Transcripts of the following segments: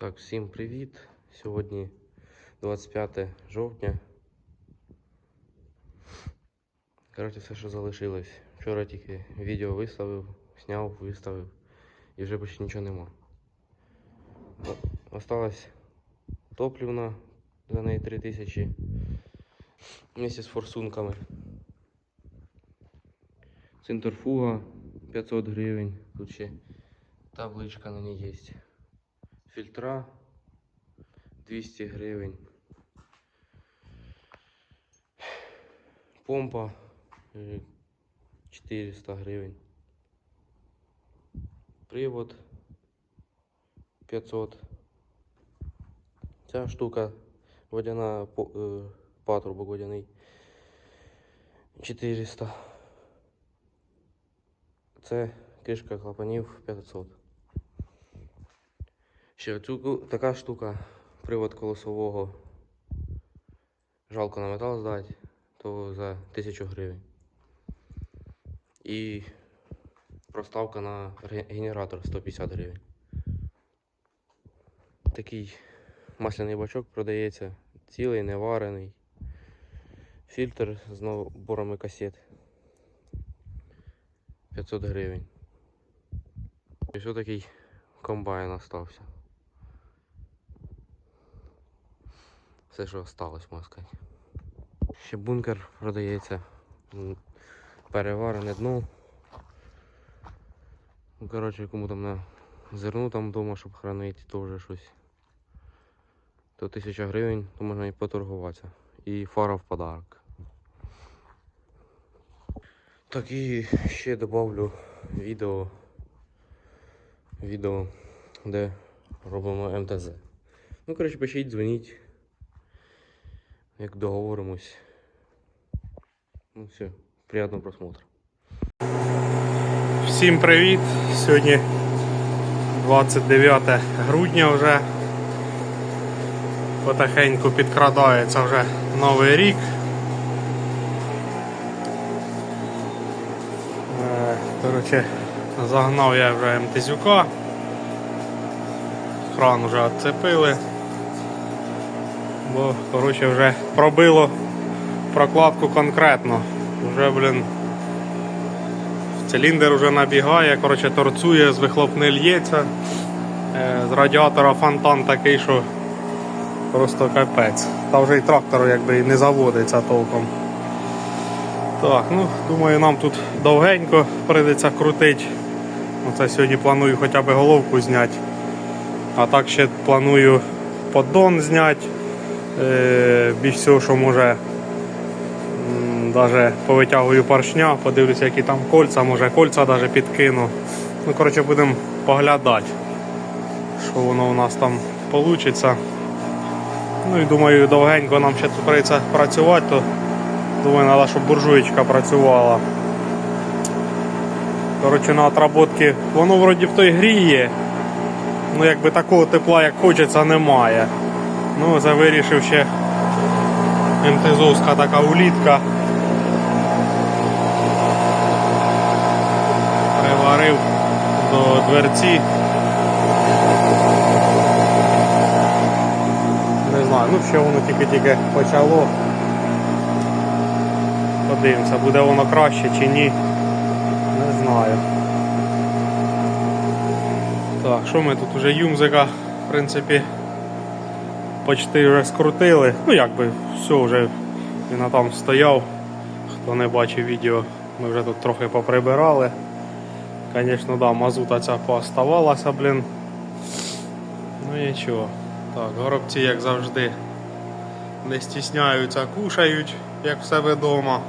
Так, всім привіт. Сьогодні 25 жовтня. Коротше, все, що залишилось. Вчора тільки відео виставив, зняв, виставив і вже більше нічого нема. О- Осталась топлівна, за неї 3000 вместе з форсунками. Центрифуга 500 гривень. Тут ще табличка на ній є. Фільтра 200 гривень. Помпа е, 400 гривень. Привод 500. Ця штука водяна е, патрубок водяний 400. Це кришка клапанів 500. Ще цю така штука, привод колесового. Жалко на метал здати, то за 1000 гривень. І проставка на генератор 150 гривень. Такий масляний бачок продається, цілий, не варений. Фільтр з наборами касет. 500 гривень. І що такий комбайн остався. Все, що осталось, можна сказати. Ще бункер продається. Переварене дно. Ну, коротше, кому там на зерно там вдома, щоб хранити, теж щось. То 1000 гривень, то можна і поторгуватися. І фара в подарок. Так і ще добавлю відео. Відео, де робимо МТЗ. Ну, коротше, пишіть, дзвоніть. Як договоримось. Ну все, приятного просмотру. Всім привіт! Сьогодні 29 грудня вже. Потихеньку підкрадається вже новий рік. Е, Коротше, загнав я вже МТЗюка. Кран вже відцепили. Бо коротше, вже пробило прокладку конкретно. Вже, блін, Циліндр вже набігає, коротше, торцує, з вихлопни лється. Е, З радіатора фонтан такий, що просто капець. Та вже й трактор якби і не заводиться толком. Так, ну, думаю, нам тут довгенько прийдеться крутити. Оце сьогодні планую хоча б головку зняти. А так ще планую поддон зняти. Е, більш всього, що може Даже повитягую поршня, подивлюся, які там кольця, може кольця даже підкину. Ну, коротше, будемо поглядати, що воно у нас там вийде. Ну і думаю, довгенько нам ще тут прийдеться працювати, то думаю, треба, щоб буржуєчка працювала. Коротше, на отработки воно вроді в той гріє. Ну якби такого тепла, як хочеться, немає. Ну, це вирішив ще МТЗовська така улітка. приварив до дверці. Не знаю, ну ще воно тільки-тільки почало. Подивимося, буде воно краще чи ні. Не знаю. Так, що ми тут вже юмзика, в принципі, почти вже скрутили. Ну якби все вже він там стояв. Хто не бачив відео, ми вже тут трохи поприбирали. Звісно, да, мазута ця пооставалася, блін. Ну нічого. Так, горобці, як завжди, не стісняються, кушають, як в себе вдома.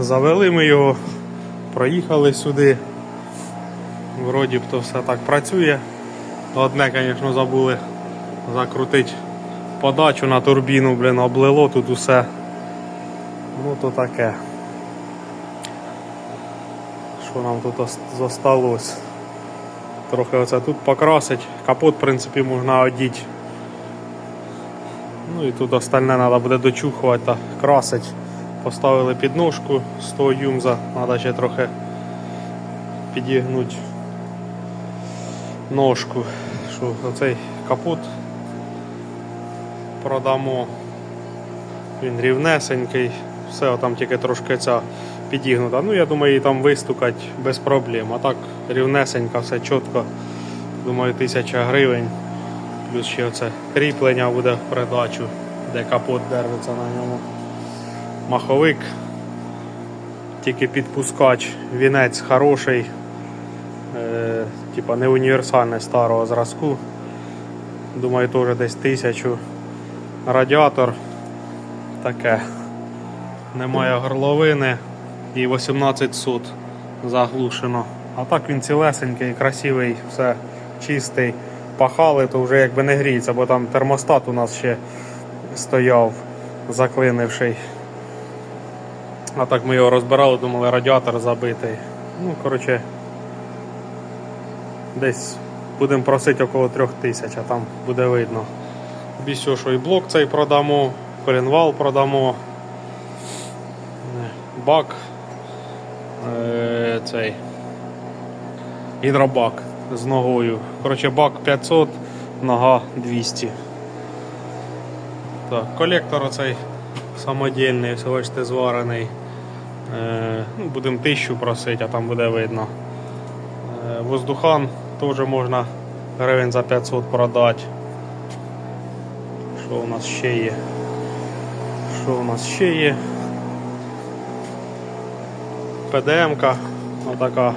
Завели ми його, проїхали сюди. Вроді б то все так працює. Одне, звісно, забули закрутити подачу на турбіну, блін, облило тут усе. Ну то таке. Що нам тут ос- зосталось? Трохи оце тут покрасить. Капот, в принципі, можна одіти. Ну і тут остальне треба буде дочухувати та красить. Поставили підножку з того юмза, треба ще трохи підігнути ножку, що оцей капот продамо. Він рівнесенький, все там тільки трошки ця підігнута. Ну, я думаю, її там вистукать без проблем. А так рівнесенька, все чітко. Думаю, тисяча гривень. Плюс ще оце кріплення буде в придачу, де капот держиться на ньому. Маховик, тільки підпускач, вінець хороший, е, типа не універсальний старого зразку. Думаю, теж десь тисячу. Радіатор таке. Немає горловини і 18 сот заглушено. А так він цілесенький, красивий, все чистий. Пахали, то вже якби не гріється, бо там термостат у нас ще стояв заклинивший. А так ми його розбирали, думали радіатор забитий. Ну, коротше, десь будемо просити около трьох тисяч, а там буде видно. Що і блок цей продамо, колінвал продамо, е, бак, е, цей гідробак з ногою. Коротше, бак 500, нога 200. Так, колектор оцей самодільний, бачите, зварений. Е, ну, будемо тисячу просити, а там буде видно. Воздухан теж можна гривень за 500 продати. Що у нас ще є? Що у нас ще є? ПДМ-ка, отака.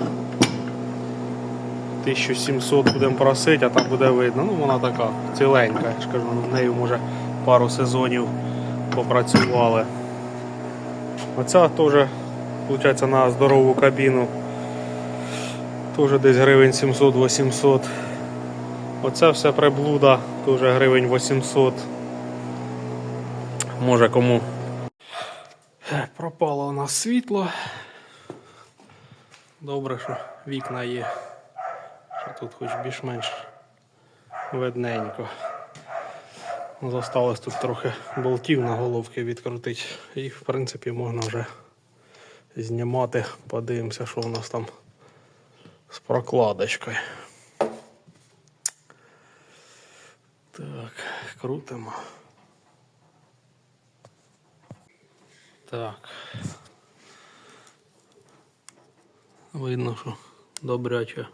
1700 будемо просити, а там буде видно. Ну вона така ціленька, я ж кажу, в нею може пару сезонів попрацювали. Оця теж, виходить, на здорову кабіну. Теж десь гривень 700-800. Оце все приблуда, теж гривень 800. Може кому. Пропало у нас світло. Добре, що вікна є. Що тут хоч більш-менш видненько. Зосталось тут трохи болтів на головки відкрутити. Їх, в принципі, можна вже знімати. Подивимося, що у нас там з прокладочкою. Так, крутимо. Так. Видно, що добряче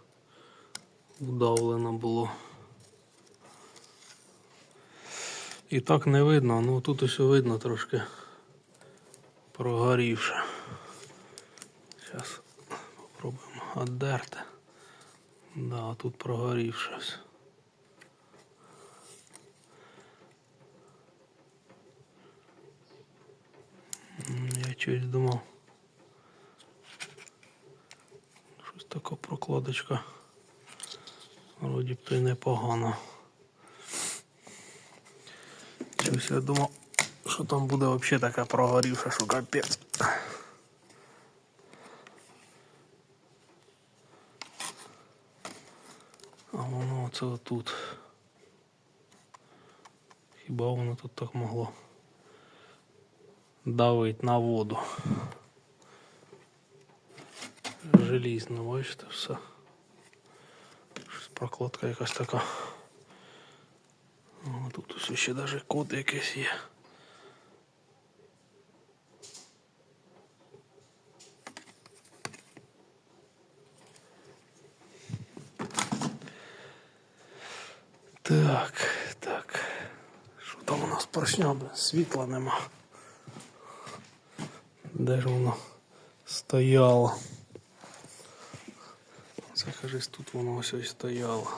вдавлено було. І так не видно, ну тут ось видно трошки прогорівше. Зараз спробуємо отдерти. Да, тут прогорівше. ось. М, Я чогось думав. Щось така прокладочка. Вроді б то й непогано. Щось я думав, що там буде взагалі така прогорівша, що капець. А воно оце отут. Хіба воно тут так могло давить на воду? Желізно, бачите, все. Щось прокладка якась така. О, тут ось ще навіть код якийсь є. Так, так. Що там у нас поршня. Світла нема. Де ж воно стояло? Це кажись, тут воно ось ось стояло.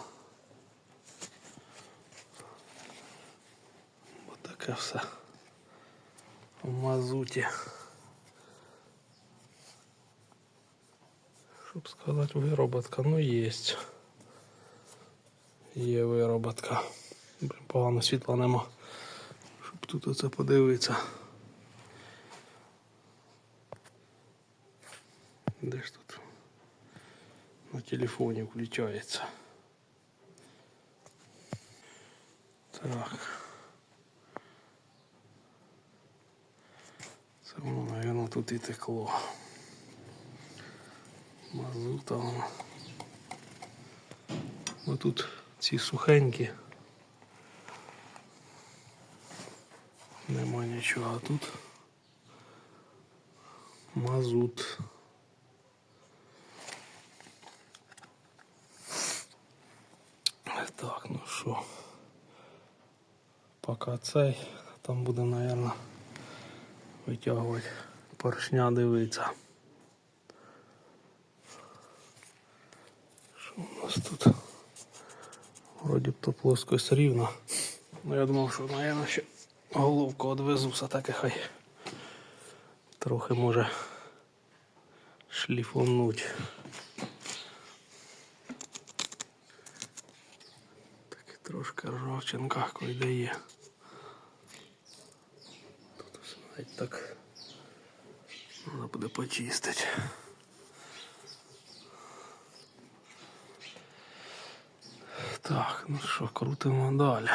Ось таке все. В мазуті. Щоб сказати, вироботка, ну єсть. Є вироботка. Погано світла нема. Щоб тут оце подивитися. Де ж тут? На телефоні включається. Так. Це воно, мабуть, тут і текло. Мазута. воно. Ну тут ці сухенькі. Нема нічого, тут мазут. Так, ну що. Поки цей, там буде, мабуть, витягувати поршня дивитися. Що у нас тут? Вроді б то плоскость рівна. Ну я думав, що, мабуть, ще головку одвезу, все таки хай трохи може шліфонуть. Так і трошки ржавчинка кой є. Тут ось навіть так треба буде почистити. Так, ну що, крутимо далі.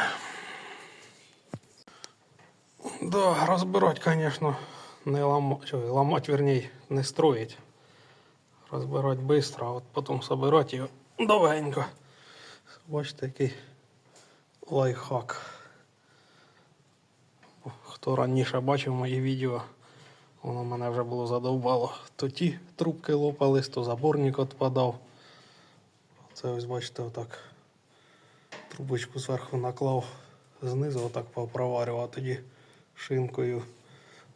Да, розбирати, звісно, не ламати, ламати, вернее, не строїть. Розбирати швидко, а от потім собирати його довгенько. Бачите, який лайфхак. Хто раніше бачив мої відео, воно мене вже було задовбало. То ті трубки лопались, то заборник відпадав. Це ось бачите, отак трубочку зверху наклав, знизу отак попроварював, тоді шинкою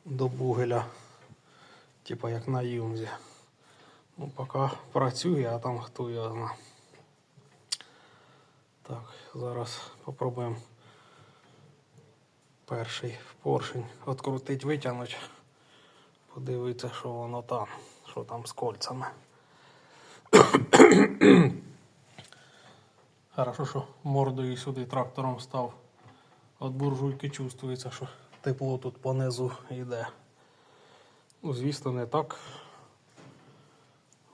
до бугеля. Типа як на юмзі. Ну, поки працює, а там хто його зна. Так, зараз попробуємо перший поршень відкрутити, витягнути. Подивитися, що воно там, що там з кольцями. Хорошо, що мордою сюди трактором став. От буржуйки чувствується, що тепло тут понизу йде. Ну, звісно, не так.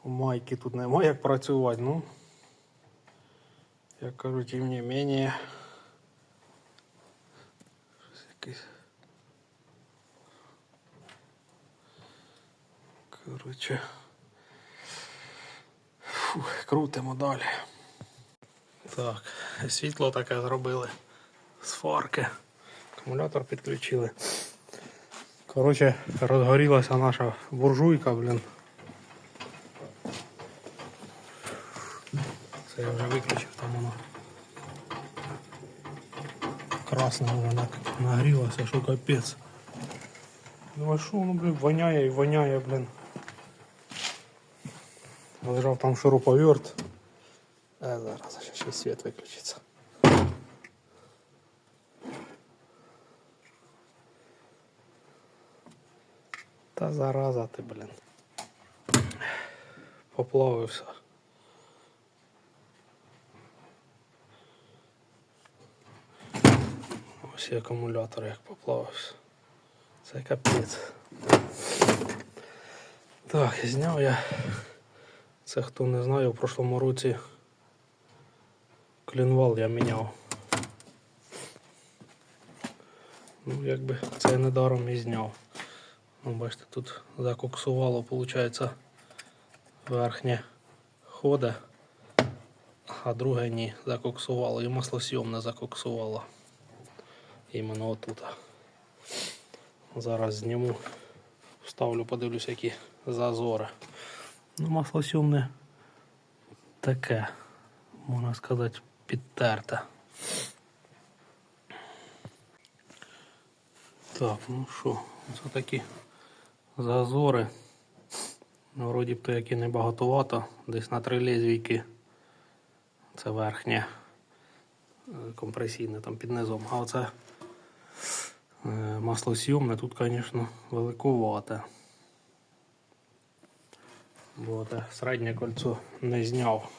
У майки тут нема як працювати, ну. Я кажу, тим не менее. Щось якесь. Фух, крутимо далі. Так, світло таке зробили з фарки. Акумулятор підключили. Коротше, розгорілася наша буржуйка, блін. Це я вже виключив, там воно красне вже на- нагрілося, що капець. Ну а що воно, блін, воняє і воняє, блін. Лежав там шуруповерт. Ще світ виключиться. Та зараза ти, блін. Поплавився. Ось і акумулятор як поплавився. Це капець. Так, зняв я. Це хто не знає, в прошлому році клінвал я міняв. Ну, якби це я недаром і зняв. Ну, бачите, тут закоксувало, виходить, верхнє ходе, а друге ні, закоксувало. І маслосйомне закоксувало. Іменно отут. Зараз зніму, вставлю, подивлюсь, які зазори. Ну, маслосйомне таке, можна сказати, підтерте. Так, ну що, це такі зазори. Ну, вроді б то які не багатовато, десь на три лезвійки. Це верхнє е, компресійне там під низом. А оце е, маслосйомне тут, звісно, великовате. Бо те середнє кольцо не зняв.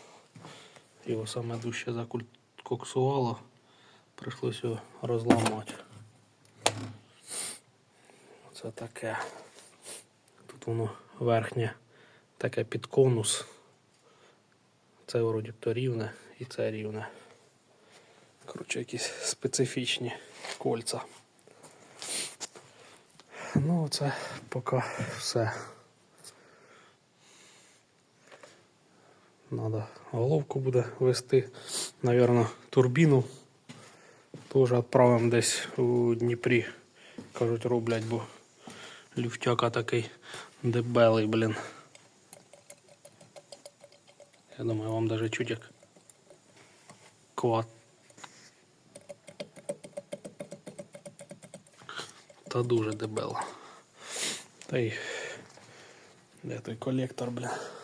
Його саме дужче закоксувало. Прийшлося його розламати. Це таке. Тут воно верхнє таке під конус. Це вроді то рівне і це рівне. Коротше, якісь специфічні кольця. Ну, це поки все. Надо головку буде вести. Навірно, турбіну. Теж відправимо десь у Дніпрі. Кажуть, роблять, бо люфтяка такий дебелий, блін. Я думаю, вам даже чуть як квад. Та дуже дебело. Та й де той колектор, бля.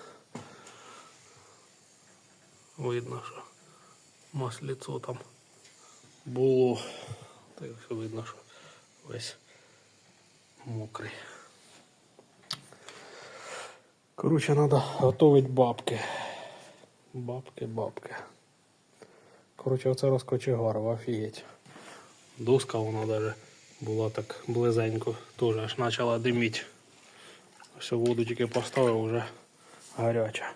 Видно, що масліцо там було. Та й все видно, що весь мокрий. Короче, треба готувати бабки. Бабки, бабки. Короче, оце розкочегарова, офігеть. Доска вона даже була так близенько, теж аж почала диміти. Все, воду тільки поставив, вже гаряча.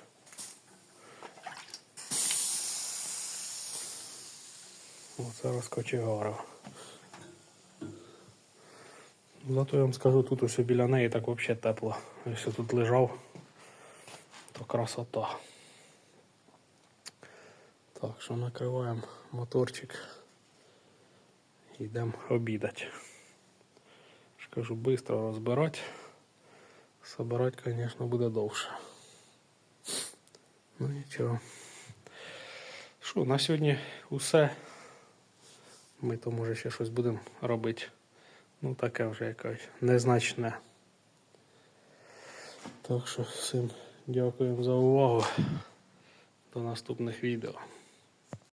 Оце розкочегарова. Зато я вам скажу, тут ось біля неї так взагалі тепло. Якщо тут лежав, то красота. Так, що накриваємо моторчик. Йдемо обідати. кажу, швидко розбирати. Собирати, звісно, буде довше. Ну нічого. Що, на сьогодні усе. Ми то може ще щось будемо робити. Ну, таке вже якось незначне. Так що всім дякуємо за увагу. До наступних відео.